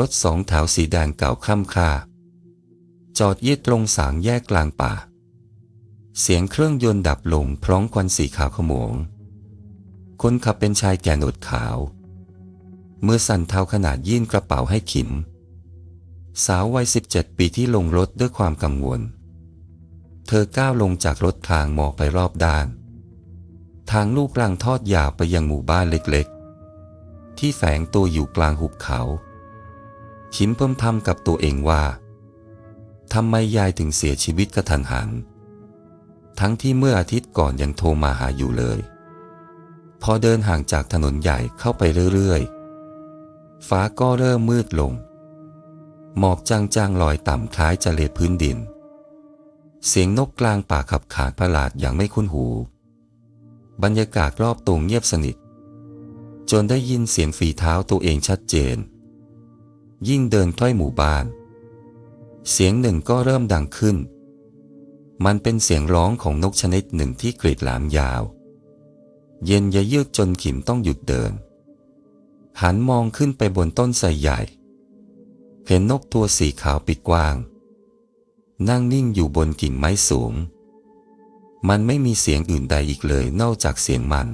รถสองแถวสีแดงเก่าค่ำค่า จอดยืดตรงสางแยกกลางป่า เสียงเครื่องยนต์ดับลงพร้อมควันสีขาวขโมงคนขับเป็นชายแก่หนวดขาว มือสั่นเทาขนาดยื่นกระเป๋าให้ขิม สาววัย 17 ปีที่ลงรถด้วยความกังวล เธอก้าวลงจากรถทางมองไปรอบด้าน ทางลูกรังทอดยาวไปยังหมู่บ้านเล็กๆ ที่แฝงตัวอยู่กลางหุบเขา คิมเพิ่มทำกับตัวเองว่าทำไมยายถึงเสียชีวิตกระทันหัน ทั้งที่เมื่ออาทิตย์ก่อนยังโทรมาหาอยู่เลย พอเดินห่างจากถนนใหญ่เข้าไปเรื่อยๆ ฟ้าก็เริ่มมืดลง หมอกจางๆลอยต่ำคล้ายจะเลพื้นดิน เสียงนกกลางป่าขับขานประหลาดอย่างไม่คุ้นหู บรรยากาศรอบตัวเงียบสนิท จนได้ยินเสียงฝีเท้าตัวเองชัดเจน ยิ่งเดินใกล้หมู่บ้าน เสียงหนึ่งก็เริ่มดังขึ้น มันเป็นเสียงร้องของนกชนิดหนึ่งที่กรีดหลามยาว เย็นยะเยือกจนขิมต้องหยุดเดิน หันมองขึ้นไปบนต้นไทรใหญ่ เห็นนกตัวสีขาวปีกกว้าง นั่งนิ่งอยู่บนกิ่งไม้สูง มันไม่มีเสียงอื่นใดอีกเลยนอกจากเสียงมัน